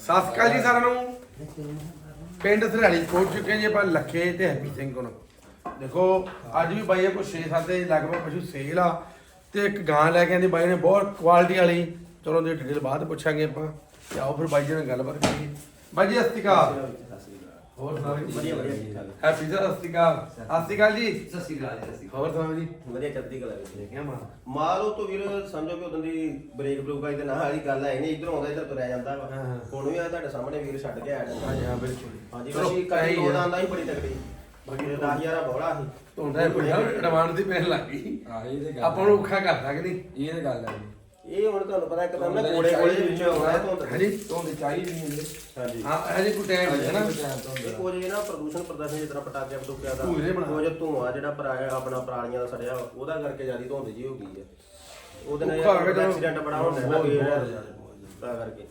ਸਤਿ ਸ਼੍ਰੀ ਅਕਾਲ ਜੀ ਸਾਰਿਆਂ ਨੂੰ। ਪਿੰਡ ਸਰਾਲੀ ਪਹੁੰਚ ਚੁੱਕੇ ਜੀ ਆਪਾਂ ਲੱਖੇ ਤੇ ਹੈਪੀ ਸਿੰਘ ਕੋਲ। ਦੇਖੋ, ਅੱਜ ਵੀ ਬਾਈ ਕੋ 6-7 ਦੇ ਲਗਭਗ ਪਸ਼ੂ ਸੇਲ ਆ ਤੇ ਇੱਕ ਗਾਂ ਲੈ ਕੇ ਆਂਦੀ ਬਾਈ ਨੇ ਬਹੁਤ ਕੁਆਲਿਟੀ ਵਾਲੀ। ਚਲੋ ਦੀ ਡਿਟੇਲ ਬਾਅਦ ਪੁੱਛਾਂਗੇ ਆਪਾਂ। ਤੇ ਆਓ ਫਿਰ ਬਾਈ ਜੀ ਨਾਲ ਗੱਲਬਾਤ ਕਰੀਏ। ਬਾਈ ਜੀ, ਸਤਿ ਸ਼੍ਰੀ ਅਕਾਲ। ਹੋਰ ਸੁਣਾਓ ਜੀ? ਵਧੀਆ ਵਧੀਆ ਠੀਕ ਠਾਕ। ਹੈਪੀ ਸਤਿ ਸ਼੍ਰੀ ਅਕਾਲ। ਸਤਿ ਸ਼੍ਰੀ ਅਕਾਲ। ਜੀ। ਸਤਿ ਸ਼੍ਰੀ ਅਕਾਲ ਜੀ ਸਤਿ ਸ਼੍ਰੀ ਹੋਰ ਸੁਣਾਓ ਜੀ? ਵਧੀਆ ਚੜ੍ਹਦੀ ਕਲਾ ਵਿੱਚ ਕਿਆ ਮਾਨ ਮਾਲ। ਉਹ ਤੋਂ ਵੀਰ ਸਮਝੋ ਕਿ ਉਦੋਂ ਦੀ ਬ੍ਰੇਕ ਬਲੂਕ ਆਈ ਤੇ ਨਾ ਵਾਲੀ ਗੱਲ ਹੈ ਨਹੀਂ ਇਧਰੋਂ ਆਉਂਦਾ ਇਧਰ ਤੁਰਿਆ ਜਾਂਦਾ ਵਾ। ਹਾਂ, ਹਾਂ। ਹੁਣ ਵੀ ਆ ਤੁਹਾਡੇ ਸਾਹਮਣੇ ਵੀਰ ਛੱਡ ਕੇ ਆਇਆ। ਜਾਂਦਾ ਹਾਂ ਬਿਲਕੁਲ। ਹਾਂਜੀ ਚਲੋ, ਇਹੀ ਦੋ। ਦਾ ਆਂਦਾ ਹੀ ਬੜੀ ਤਕੜੀ। ਬਾਕੀ 10000 ਬੋਲਾ ਸੀ। ਤੁਹਾਡਾ ਬੜਾ ਐਡਵਾਂਸ ਦੀ ਪੈਣ ਲੱਗ ਗਈ। ਇਹ ਤੇ ਗੱਲ ਆਪਾਂ ਨੂੰ ਔਖਾ ਕਰਦਾ ਕਿ ਨਹੀਂ? ਇਹ ਤੇ ਗੱਲ ਹੈ। ਇਹ ਹੁਣ ਤੁਹਾਨੂੰ ਪਤਾ ਇੱਕਦਮ ਨਾ ਧੁੰਦ ਕੋੜੇ ਕੋੜੇ ਦੇ ਚਾਹੀਦੀ ਵਿੱਚੋਂ ਆਉਣਾ ਧੁੰਦ ਹਾਂਜੀ ਤੋਂ ਦੀ ਚਾਹੀਦੀ ਨਹੀਂ ਹੁੰਦੀ। ਹਾਂਜੀ। ਹਾਂ ਹਜੇ ਕੋਈ ਟਾਈਮ ਹੈ ਨਾ। ਇਹ ਕੁਝ ਇਹ ਨਾ ਪ੍ਰਦੂਸ਼ਣ ਪ੍ਰਦਰਸ਼ਨ ਜਿਸ ਤਰ੍ਹਾਂ ਪਟਾਕਿਆਂ ਪਟੂਕਿਆਂ ਦਾ। ਕੁਝ ਧੂਆਂ ਜਿਹੜਾ ਪਰਾਇਆ ਆਪਣਾ ਪਰਾਲੀਆਂ ਦਾ ਸੜਿਆ ਉਹਦਾ ਕਰਕੇ ਜਿਆਦੀ ਧੁੰਦ ਜੀ ਹੋ ਗਈ ਹੈ। ਉਹਦੇ ਨਾਲ। ਐਕਸੀਡੈਂਟ ਬੜਾ ਹੁੰਦਾ ਹੈ ਨਾ ਬਹੁਤ- ਵੀਰ ਬਹੁਤ ਜ਼ਿਆਦਾ, ਬਹੁਤ ਤਾਂ ਕਰਕੇ।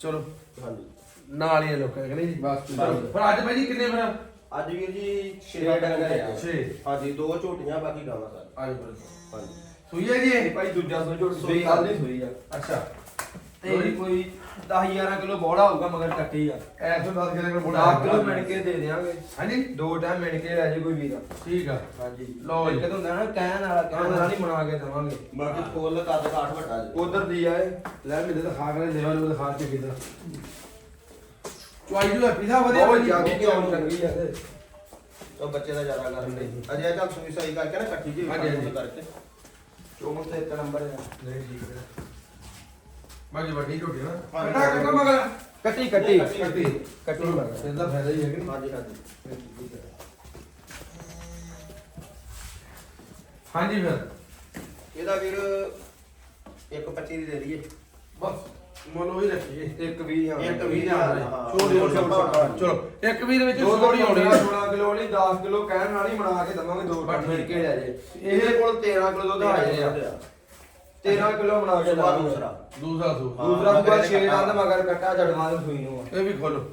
ਚਲੋ। ਹਾਂਜੀ। ਨਾਲ ਹੀ ਆ ਲੋਕਾਂ ਕਿ ਨਹੀਂ ਜੀ? ਬਸ ਪਰ ਅੱਜ ਭਾਈ ਜੀ ਕਿੰਨੇ ਫਿਰ? ਅੱਜ ਵੀਰ ਜੀ ਛੇ ਛੇ ਡੰਗਰ ਡੰਗਰ ਆ ਆ। ਛੇ। ਹਾਂਜੀ ਦੋ ਝੋਟੀਆਂ ਬਾਕੀ ਗਾਵਾਂ ਸਰ ਅੱਜ ਫਿਰ ਹਾਂਜੀ। ਸੂਈ ਹੈ ਜੀ ਇਹ? ਭਾਈ ਦੂਜਾ ਸੋ ਝੋਟ ਸੂਈ ਸੂਈ ਆ। ਕੱਲ ਦੀ ਸੂਈ ਆ? ਅੱਛਾ। ਤੇ ਕੋਈ 10 11 ਕਿਲੋ ਬੋੜਾ ਹੋਊਗਾ ਮਗਰ ਕੱਟੀ ਆ। ਐਸੋ 10 ਕਿਲੋ ਕੋਲ ਬੋੜਾ 10 ਕਿਲੋ ਮਿਣ ਕੇ ਦੇ ਦੇਵਾਂਗੇ ਹਾਂਜੀ। ਦੋ ਟਾਈਮ ਮਿਣ ਕੇ ਲੈ ਜੇ ਕੋਈ ਵੀਰ। ਠੀਕ ਆ। ਹਾਂਜੀ। ਲਓ ਜੀ। ਇੱਕ ਤਾਂ ਹੁੰਦਾ ਨਾ ਕਹਿਣ ਵਾਲਾ ਕਹਿਣ ਵਾਲਾ ਨਹੀਂ ਬਣਾ ਕੇ ਦੇਵਾਂਗੇ। ਬਾਕੀ ਫੁੱਲ ਕੱਦ ਕਾਠ ਵੱਡਾ ਜੀ। ਉਧਰ ਦੀ ਆਏ ਲੈ ਮੇਰੇ ਤਾਂ ਖਾ ਕੇ ਲੈਵਲ ਉਹ ਖਾ ਕੇ ਕਿਦਾਂ ਚੁਆਈ ਜੋ ਪੀਸਾ ਵਧੀਆ ਬਹੁਤ ਜ਼ਿਆਦਾ ਜੀ। ਕਿਉਂ ਚੰਗੀ ਆ ਤੇ ਉਹ ਬੱਚੇ ਦਾ ਜ਼ਿਆਦਾ ਕਰਨ ਦੇ ਅਜੇ ਚੱਲ ਸੂਈ ਸਾਈ ਕਰਕੇ ਨਾ ਕੱਟੀ ਜੀ ਹਾਂਜੀ, ਹਾਂਜੀ। ਕਰਕੇ। ਚੋਣ ਤੇ ਇੱਕ ਨੰਬਰ ਆ। ਨਹੀਂ ਠੀਕ ਹੈ ਬਾਕੀ ਵੱਡੀ ਝੋਟੀ ਨਾ? ਹਾਂਜੀ। ਕੱਟਾ ਕੱਟਾ ਮਗਰ। ਕੱਟੀ ਕੱਟੀ ਕੱਟੀ। ਕੱਟੀ ਕੱਟੀ ਮਗਰ। ਇਹਦਾ ਫਾਇਦਾ ਹੀ ਹੈ ਕਿ ਨਹੀਂ? ਹਾਂਜੀ ਹਾਂਜੀ। ਹਾਂਜੀ ਫਿਰ। ਇਹਦਾ ਵੀਰ ਇੱਕ 25 ਦੀ ਦੇ ਦਈਏ। ਬਸ। ਮਨੋ ਹੀ ਰੱਖੀਏ। ਇੱਕ ਵੀ ਹਾਂ ਇੱਕ ਵੀਹ ਹਜ਼ਾਰ, ਹਾਂ। ਛੋਟੀ ਛੋਟੀ ਚਲੋ ਇੱਕ ਵੀਰ ਵਿੱਚ ਦੋ ਥੋੜੀ ਹੋਣੀ ਹੈ 16 ਕਿਲੋ ਨਹੀਂ 10 ਕਿਲੋ ਕਹਿਣ ਨਾਲ ਹੀ ਬਣਾ ਕੇ ਦਵਾਂਗੇ ਦੋ ਬਸ ਟਨ ਮਿਲ ਠੀਕ ਕੇ ਲੈ ਜੇ। ਇਹਦੇ ਕੋਲ 13 ਕਿਲੋ ਦੁੱਧ ਆ ਜਾਏ ਆ। 13 ਕਿਲੋ ਬਣਾ ਕੇ ਸੁਭਾ ਦਵਾਂਗੇ ਦੂਸਰਾ। ਦੂਸਰਾ ਸੂ। ਹਾਂ। ਦੂਸਰਾ ਮਗਰ ਦੂਆ 6 ਕੱਟਾ। ਦੰਦ ਮਗਰ ਕੱਟਾ ਜੜਵਾ ਦੇ ਸੂਈ ਨੂੰ ਆ। ਇਹ ਵੀ ਖੋਲੋ।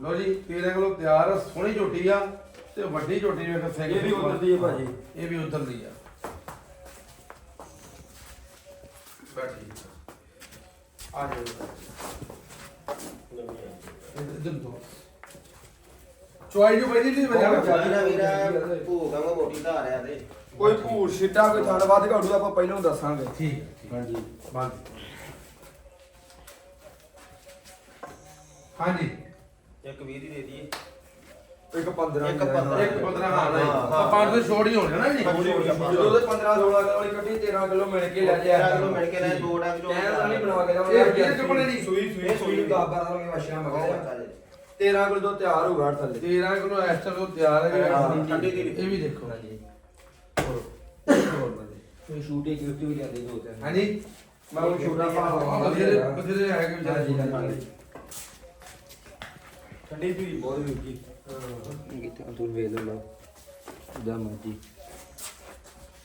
ਲੋ ਜੀ ਤੇਰੇ ਕੋਲ ਤਿਆਰ ਆ, ਸੋਹਣੀ ਝੋਟੀ ਆ ਤੇ ਵੱਡੀ ਝੋਟੀ ਵੇਖ ਸਿੰਘ ਇਹ ਵੀ ਉੱਧਰ ਦੀ ਹੈ ਭਾਜੀ। ਇਹ ਵੀ ਉਧਰ ਦੀ ਆ ਬੈਠੀ ਆ ਜਾਓ ਇਧਰ ਤੋਂ ਚੁਆਈ ਜੋ ਨਹੀਂ ਬਹੁਤ ਵਜਾ ਜ਼ਿਆਦਾ ਵੀਰ ਭੂਗਾ ਮੋਟੀ ਧਾਰ ਆ ਤੇ ਕੋਈ ਭੂਰ ਛਿੱਟਾ ਕੋਈ ਥਣ ਵੱਧ ਘਾੜੂ ਆਪਾਂ ਪਹਿਲਾਂ ਹੀ ਦੱਸਾਂਗੇ। ਠੀਕ ਹਾਂਜੀ। ਬੰਦ ਹਾਂਜੀ। ਇੱਕ 20 ਦੀ ਦੇ ਦਈਏ। ਇੱਕ 15 ਇੱਕ 15 ਇੱਕ 15 ਹਾਂ ਨਹੀਂ ਹਾਂ, ਹਾਂ। ਆਪਾਂ ਪੰਜ ਤੋਂ ਛੋੜ ਹੀ ਹੋਣੇ ਨਾ ਜੀ। ਛੋੜ ਹੀ ਹੋਣੀ ਆ। ਜਦੋਂ ਦੇ 15 16 ਕਿਲੋ ਵਾਲੀ ਕੱਟੀ 13 ਕਿਲੋ ਮਿਲ ਕੇ ਲੈ ਜਾ 13 ਕਿਲੋ ਮਿਲ ਕੇ ਲੈ ਦੋ ਡੰਗ ਜੋ ਕਹਿਣ ਨਹੀਂ ਬਣਾ ਕੇ ਦਵਾਂਗੇ ਇਹ ਵੀਹ ਕੱਪੜੇ ਦੀ ਸੂਈ ਸੂਈ ਸੂਈ ਸੂਈ। ਦਾ ਬਾਰਾਂ ਵਾਲੀਆਂ ਮੱਛੀਆਂ ਮਗਰ ਅੱਛਾ ਜੀ। 13 ਕਿਲੋ ਤੋਂ ਤਿਆਰ ਹੋਊਗਾ ਹਰ ਥੱਲੇ। 13 ਕਿਲੋ ਐਸਟਰ ਤੋਂ ਤਿਆਰ ਹੈ ਹਾਂ, ਠੰਡੀ ਦੀ। ਇਹ ਵੀ ਦੇਖੋ। ਹਾਂਜੀ। ਹੋਰ। ਬੰਦੇ। ਕੋਈ ਸ਼ੂਟਿੰਗ ਕਿਉਂ ਵੀ ਜਾਂਦੇ ਦੋ ਤਿੰਨ। ਹਾਂਜੀ। ਮੈਂ ਉਹ ਛੋਟਾ ਭਾਅ ਬਥੇਰੇ ਬਥੇਰੇ ਹੈਗੇ ਵਿਚਾਰੇ ਹਾਂਜੀ ਹਾਂਜੀ। ਠੰਡੀ ਵੀ ਬਹੁਤ ਵੀ ਕੀ ਕਿਤੇ ਦੂਰ ਵੇਖ ਲਓ ਦਾ ਮਰਜ਼ੀ।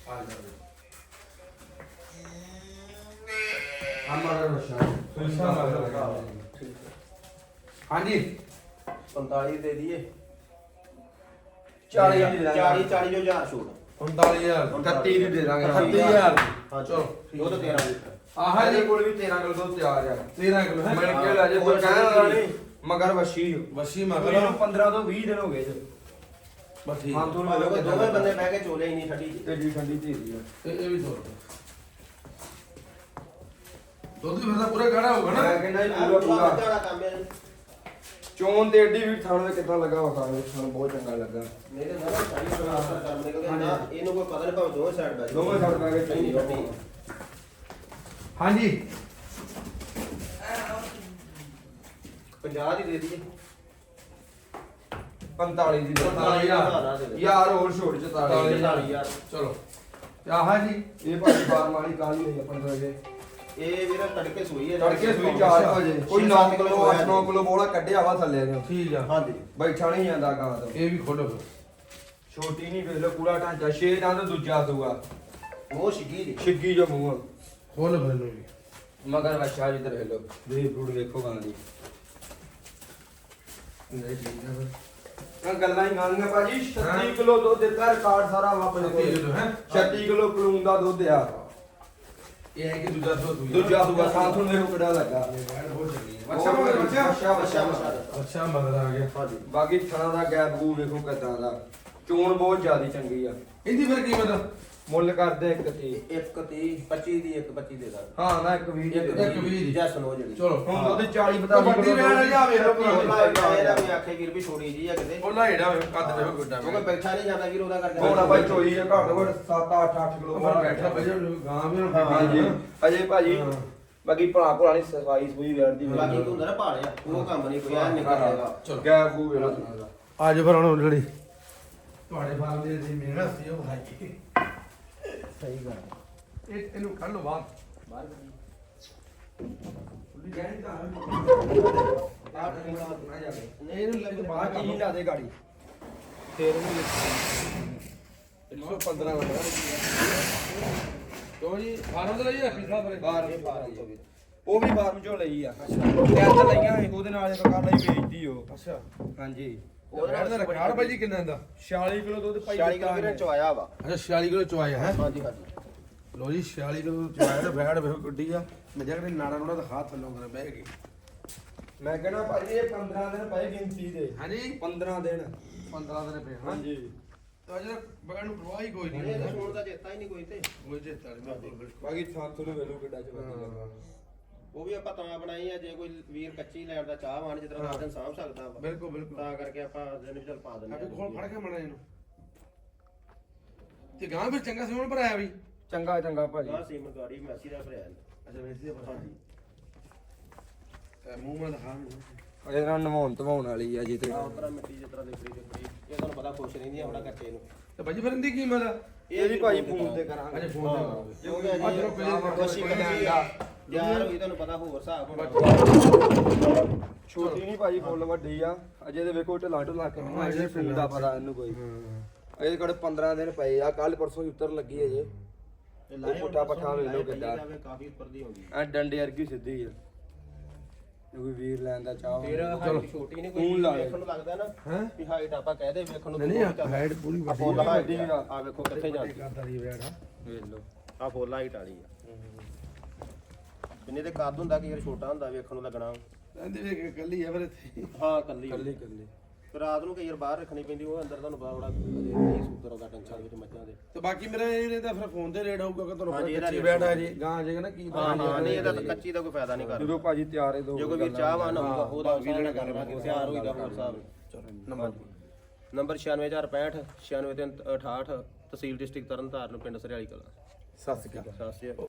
ਆ। ਜਾਓ ਹਮਾਰਾ ਰਸ਼ਾ ਹਾਂਜੀ। 45 ਦੇ ਦਈਏ 40 ਦੀ ਦੇ 40 40 ਜੋ ਹਜ਼ਾਰ ਛੋੜ 39000 38 ਦੀ ਦੇ ਦਾਂਗੇ। 38000 ਹਾਂ ਚਲੋ ਉਹ ਤਾਂ 13 ਲੀਟਰ ਆਹ ਸਾਡੇ ਜੀ ਕੋਲ ਵੀ 13 ਕਿਲੋ ਤੋਂ ਤਿਆਰ ਆ। 13 ਕਿਲੋ। ਮਿਲ ਕੇ ਲੈ ਜੇ ਕੋਈ ਕਹਿਣ ਵਾਲਾ ਨਹੀਂ। ਮਗਰ ਵਸ਼ੀ ਵਸੀ ਮਗਰ। ਮਗਰ 15 ਤੋਂ 20 ਦਿਨ ਹੋ ਗਏ ਜੀ ਬਸ ਠੀਕ ਹਾਂ ਤੂੰ ਭਾਵੇਂ ਕੋਈ ਦੋਵੇਂ ਬੰਦੇ ਬਹਿ ਕੇ ਚੋਲੇ ਹੀ ਨਹੀਂ ਠੰਡੀ ਜੀ। ਤੇ ਜੀ ਠੰਡੀ ਧੀ ਦੀ ਆ। ਇਹ ਇਹ ਵੀ ਤੋਰ ਦੁੱਧ ਵੀ ਫਿਰ ਤਾਂ ਪੂਰਾ ਗਾੜਾ ਹੋਊਗਾ ਮੈਂ ਨਾ ਕਹਿੰਦਾ ਜੀ ਪੂਰਾ ਪੂਰਾ। ਪੂਰਾ ਕੰਮ ਹੈ। ਜੀ। ਚੋਣ ਤੇ ਏਡੀ ਵੀ ਥਾਣ ਦੇ ਕਿੱਦਾਂ ਲੱਗਾ ਵਾ ਖਾਣ ਵਿੱਚ ਸਾਨੂੰ ਬਹੁਤ ਚੰਗਾ ਲੱਗਾ। ਮੇਰੇ ਨਾਲ ਸਾਡੀ ਬਰਾਬਰ ਕਰਨ ਦੇ ਕਿਉਂਕਿ ਨਾ ਇਹਨੂੰ ਕੋਈ ਪਤਾ ਨਹੀਂ ਭਾਵੇਂ ਦੋਵੇਂ ਸਾਈਡ ਬੈਠ ਦੋਵੇਂ side ਬਹਿ ਕੇ ਨਹੀਂ ਹਾਂਜੀ। 50 ਦੀ ਦੇ ਦਈਏ। 45 ਦੀ ਦੇ 45,000 ਦੇ ਦੇ। ਯਾਰ ਹੋਰ ਛੋੜ ਚ 47,000 ਤਾਲੀ ਯਾਰ ਚਲੋ। ਤੇ ਆਹ ਜੀ ਇਹ ਭਾਜੀ ਬਾਰ ਮਾਲੀ ਕਾਲੀ ਹੋਈ ਆਪਾਂ ਨੂੰ ਵਜੇ ਇਹ ਵੀਰ ਤੜਕੇ ਸੂਈ ਹੈ ਤੜਕੇ ਸੂਈ 4 ਵਜੇ। ਕੋਈ 9 ਕਿਲੋ 8 9 ਕਿਲੋ ਬੋਲਾ ਕੱਢਿਆ ਵਾ ਥੱਲੇ ਨੂੰ ਠੀਕ ਆ। ਹਾਂਜੀ। ਬੈਠਾ ਨਹੀਂ ਜਾਂਦਾ ਗਾਂ ਤੋਂ। ਇਹ ਵੀ ਖੋਲੋ ਫਿਰ। ਛੋਟੀ ਨਹੀਂ ਵੇਖ ਲੋ ਪੂਰਾ ਢਾਂਚਾ। ਛੇ ਦੰਦ ਦੂਜਾ ਦੂਆ ਉਹ ਛਿੱਗੀ ਦੀ ਛਿੱਗੀ ਜੋ ਮੂੰਹ ਖੋਲ ਫਿਰ ਨੂੰ ਵੀ। ਮਗਰ ਬੱਚਾ ਜਿੱਧਰ ਵੇਖ ਲੋ ਦੇ ਫਰੂਟ ਵੇਖੋ ਗਾਂ ਦੀ। ਨਹੀਂ ਠੀਕ ਆ ਫਿਰ ਆ ਗੱਲਾਂ ਹੀ ਗਾਂਦੀਆਂ ਭਾਜੀ 36 ਕਿਲੋ ਦੁੱਧ ਦਿੱਤਾ ਰਿਕਾਰਡ ਸਾਰਾ ਵਾ ਆਪਣੇ 36 ਕਿਲੋ, ਕੋਲ ਹੈਂ? 36 ਕਿਲੋ ਪਲੂਨ ਦਾ ਦੁੱਧ ਆ। ਇਹ ਹੈ ਕਿ ਦੂਜਾ ਸੋ ਦੂਜਾ। ਸੂਆ ਸਾਥ ਨੂੰ ਵੇਖੋ ਕਿਹੜਾ ਲੱਗਾ? ਬਹੁਤ ਚੰਗੀ ਹੈ। ਬੱਚਾ ਮਗਰ ਬੱਚਾ ਬੱਚਾ ਬੱਚਾ ਬੱਚਾ ਮਗਰ ਆ ਗਿਆ। ਹਾਂਜੀ ਬਾਕੀ ਥਣਾ ਦਾ ਗੈਪ ਗੂ ਵੇਖੋ ਕਿਦਾਂ ਦਾ। ਚੋਣ ਬਹੁਤ ਜ਼ਿਆਦੀ ਚੰਗੀ ਆ। ਇਹਦੀ ਫਿਰ ਕੀਮਤ ਮੁੱਲ ਕਰਦੇ ਇੱਕ ਤੀ। ਇੱਕ 30 25 ਦੀ ਇੱਕ 25 ਦੇ ਦਾਂ ਹਾਂ ਨਾ ਇੱਕ ਵੀਹ ਇੱਕ ਦੇ ਇੱਕ ਵੀਹ ਦੀ। ਜੈਸਨ ਹੋ ਜਿਹੜੀ। ਚਲੋ ਹੁਣ ਉਹਦੇ 40 ਤਾਂ ਬਤਾ ਵੱਡੀ ਵੈਣ ਆ ਜਾ ਵੇਖ ਲਓ ਭਰਾ। ਇਹਦਾ ਵੀ ਆਖੇ ਵੀਰ ਵੀ ਛੋਟੀ ਜੀ ਆ ਕਿਤੇ। ਉਹ ਲਾਈੜਾ ਕੱਦ ਵੇਖੋ ਗੁੱਡਾ ਕਿਉਂਕਿ ਬੈਠਾ ਨਹੀਂ ਜਾਂਦਾ ਵੀਰ ਉਹਦਾ ਕਰਕੇ। ਹੁਣ ਬਾਈ ਚੋਈ ਆ ਘੱਟ ਘੱਟ 7 8 8 ਕਿਲੋ ਉਹ ਬੈਠਾ ਬਜਾ ਗਾਂ ਵੀ ਹਾਂਜੀ। ਅਜੇ ਭਾਜੀ। ਬਾਕੀ ਭਲਾ ਭਲਾ ਨਹੀਂ ਸਫ਼ਾਈ ਸੂਈ ਵੈਰਦੀ ਬਾਕੀ ਤੂੰ ਹੁੰਦਾ ਨਾ ਭਾਲਿਆ ਉਹ ਕੰਮ ਨਹੀਂ ਕੋਈ ਆ ਨਿਕਲ ਜਾਏਗਾ ਚਲੋ। ਗੈਪ ਗੂ ਵੇਖੋ ਥਣਾ ਦਾ ਅੱਜ ਫਿਰ ਹੁਣ ਜਿਹੜੀ ਤੁਹਾਡੇ ਫਾਰਮ ਦੇ ਜੀ ਮਿਹਨਤ ਸੀ ਉਹ ਭਾਈ ਸਹੀ ਗੱਲ ਇਹ ਇਹਨੂੰ ਕੱਢ ਲਓ ਬਾਹਰ। ਬਾਹਰ ਖੁੱਲੀ ਜਾਣੀ ਤਾਂ ਬਾਹਰ ਨਾ ਜਾਵੇ ਇਹਨੂੰ ਲੈ ਬਾਹਰ ਦੇ ਗਾੜੀ ਫੇਰ ਉਹਨੂੰ 115 ਨੰਬਰ ਕਿਉਂ ਜੀ? ਫਾਰਮ ਤੇ ਲਈ ਹੈ ਪੀਸਾ ਬਰੇ ਬਾਹਰ ਉਹ ਵੀ ਫਾਰਮ ਚੋਂ ਲਈ ਆ। ਤਿੰਨ ਲਈਆਂ ਸੀ, ਉਹਦੇ ਨਾਲ ਇੱਕ ਕਰ ਲਈ ਵੇਚਦੀ ਉਹ। ਅੱਛਾ। ਹਾਂਜੀ। ਉਹ ਰੈਡ ਦਾ ਰਿਕਾਰਡ ਭਾਈ ਜੀ ਕਿੰਨਾ ਦਾ 46 ਕਿਲੋ ਦੁੱਧ ਭਾਈ 40 ਕਿਲੋ ਵੀਰੇ ਚਵਾਇਆ ਵਾ? ਅੱਛਾ 46 ਕਿਲੋ ਚੁਆਇਆ ਹੈ? ਹਾਂਜੀ ਹਾਂਜੀ। ਲੋ ਜੀ 46 ਕਿਲੋ ਚੁਆਇਆ ਤੇ ਫੈੜ ਵੇਖੋ ਗੱਡੀ ਆ। ਮੈਂ ਜਿਹੜੇ ਨਾੜਾ ਨੂੜਾ ਦਿਖਾ ਥੱਲੋਂ ਕਰ ਬਹਿ ਗਏ ਮੈਂ ਕਹਿੰਦਾ ਭਾਜੀ ਇਹ 15 ਦਿਨ ਪਏ ਗਿਣਤੀ ਦੇ। ਹਾਂਜੀ? 15 ਦਿਨ। 15 ਦਿਨ ਪਏ ਹਾਂਜੀ। ਤਾਂ ਅਜੇ ਬਗੜ ਨੂੰ ਪਰਵਾਹ ਹੀ ਕੋਈ ਇਹ ਨਹੀਂ ਤਾਂ ਸੋਣ ਦਾ ਚੇਤਾ ਹੀ ਨਹੀਂ ਕੋਈ ਤੇ। ਕੋਈ ਚੇਤਾ ਨਹੀਂ ਬਾਕੀ ਸਾਥ ਨੂੰ ਵੇਲੋ ਕਿੱਡਾ ਚ ਹਾਂ। ਉਹ ਵੀ ਆਪਾਂ ਤਾਂ ਬਣਾਈ ਆ ਜੇ ਕੋਈ ਵੀਰ ਕੱਚੀ ਲੈਣ ਦਾ ਚਾਹ ਵਾਣ ਜਿਸ ਤਰ੍ਹਾਂ ਦਿਨ ਸਾਂਭ ਸਕਦਾ ਵਾ ਬਿਲਕੁਲ ਬਿਲਕੁਲ। ਤਾਂ ਕਰਕੇ ਆਪਾਂ ਦਿਨ ਚੱਲ ਪਾ ਦਿੰਦੇ ਆਪੇ ਕੋਲ ਫੜ ਕੇ ਮਣਾ ਇਹਨੂੰ। ਤੇ ਗਾਂ ਫਿਰ ਚੰਗਾ ਸਿਮਣ ਭਰਾਇਆ ਵੀ। ਚੰਗਾ ਚੰਗਾ ਭਾਜੀ। ਆ ਸੀਮਨ ਗਾੜੀ ਮੈਸੀ ਦਾ ਭਰਿਆ ਅੱਛਾ ਵੈਸੇ ਹਾਂਜੀ। ਮੂੰਹ ਮਾ ਦਿਖਾ ਮੈਨੂੰ ਇਹਦੇ ਨਾਲ ਨਵਾਉਣ ਧਵਾਉਣ ਵਾਲੀ ਆ ਜੀ ਤੇ ਆ ਉਤਰਾ ਮਿੱਟੀ ਜਿਸ ਤਰ੍ਹਾਂ ਦੇਖੜੀ ਦੇਖੜੀ ਇਹ ਤੁਹਾਨੂੰ ਪਤਾ ਖੁਸ਼ ਰਹਿੰਦੀ ਆ ਆਪਣਾ ਕੱਚੇ ਨੂੰ। ਤੇ ਭਾਜੀ ਫਿਰ ਇਹਦੀ ਕੀਮਤ ਆ ਇਹ ਵੀ ਭਾਜੀ ਫੋਨ ਤੇ ਕਰਾਂਗੇ। ਅਜੇ ਫੋਨ ਤੇ ਕਿਉਂਕਿ ਅੱਜ ਅਜੇ ਨੂੰ ਪਹਿਲੇ ਵਸ਼ੀ ਕੱਢੀ ਆ। ਯਾਰ ਹੋਈ ਤੁਹਾਨੂੰ ਪਤਾ ਹੋਰ ਹਿਸਾਬ ਹੋਣਾ। ਛੋਟੀ ਨਹੀਂ ਭਾਜੀ ਫੁੱਲ ਵੱਡੀ ਆ। ਅਜੇ ਤੇ ਵੇਖੋ ਢਲਾ ਢਲਾ ਕੇ ਹਾਂ, ਅਜੇ ਫੋਨ ਦਾ ਪਤਾ ਇਹਨੂੰ ਕੋਈ। ਅਜੇ ਕੋਲ 15 ਦਿਨ ਪਏ ਆ ਕੱਲ ਪਰਸੋਂ ਹੀ ਉੱਤਰ ਲੱਗੀ ਅਜੇ। ਤੇ ਲਾਏ ਪੁੱਠਾ ਪੱਠਾ ਲਓ ਕਿੱਦਾਂ। ਜਾਵੇ, ਕਾਫੀ ਉੱਪਰ ਦੀ ਆਉਂਦੀ ਐ ਡੰਡੇ ਵਰਗੀ ਸਿੱਧੀ ਆ। ਕੋਈ ਵੀਰ ਲੈਣ ਦਾ ਚਾਹ ਫਿਰ। ਹਾਈਟ ਛੋਟੀ ਨਹੀਂ ਕੋਈ ਲਾ ਵੇਖਣ ਨੂੰ ਲੱਗਦਾ ਨਾ ਹੈ? ਵੀ ਹਾਈਟ ਆਪਾਂ ਕਹਦੇ ਵੇਖਣ ਨੂੰ ਨਹੀਂ ਨਹੀਂ ਹਾਈਟ ਪੂਰੀ ਆ ਵੱਡੀ ਫੁੱਲ ਆ। ਆ। ਵੇਖੋ ਕਿੱਥੇ ਜਾਂਦੀ। ਕਰਦਾ ਦੀ ਵੈੜ ਆ ਵੇਖ ਲਓ। ਆ ਫੁੱਲ ਹਾਈਟ ਵਾਲੀ ਆ। ਜਿੰਨੇ ਤੇ ਕੱਦ ਹੁੰਦਾ ਕਿ ਯਾਰ ਛੋਟਾ ਹੁੰਦਾ ਵੇਖਣ ਨੂੰ ਲੱਗਣਾ। ਕਹਿੰਦੇ ਵੀ ਇੱਕ ਕੱਲੀ ਆ ਫਿਰ ਇੱਥੇ। ਹਾਂ ਕੱਲੀ ਕੱਲੀ ਕੱਲੀ ਫਿਰ ਰਾਤ ਨੂੰ ਕਈ ਵਾਰ ਬਾਹਰ ਰੱਖਣੀ ਪੈਂਦੀ ਉਹ ਅੰਦਰ ਤੁਹਾਨੂੰ ਬੜਾ ਬੜਾ ਨਹੀਂ ਸੂਤਰ ਦੇ ਵਿੱਚ ਮੱਝਾਂ ਦੇ। ਤੇ ਬਾਕੀ ਮੇਰਾ ਇਹ ਰਹਿੰਦਾ ਫਿਰ ਫੋਨ ਤੇ ਰੇਟ ਹੋਊਗਾ ਕਿ ਤੁਹਾਨੂੰ ਹਾਂਜੀ, ਇਹਦਾ ਕੱਚੀ rate ਆ ਜੀ ਗਾਂ ਆ ਜਾਏਗਾ ਨਾ ਕੀ ਹਾਂ ਹਾਂ ਨਹੀਂ ਇਹਦਾ ਤਾਂ ਕੱਚੀ ਦਾ ਕੋਈ ਫਾਇਦਾ ਨਹੀਂ ਕਰਦਾ। ਜਦੋਂ ਭਾਜੀ ਤਿਆਰ ਹੈ ਦੋ ਜੇ ਕੋਈ ਵੀਰ ਚਾਹਵਾਨ ਹੋਊਗਾ ਉਹਦਾ ਵੀਰ ਨਾਲ ਕਰਨਾ ਕਿ ਤਿਆਰ ਹੋਈਦਾ ਹੋਰ ਸਾਹਿਬ। Number number 96065 96368 tehsil district Tarn Taran ਪਿੰਡ ਸਰਿਆਲੀ ਕਲਾ। ਸਤਿ ਸ਼੍ਰੀ ਅਕਾਲ। ਸਤਿ ਸ਼੍ਰੀ ਅਕਾਲ।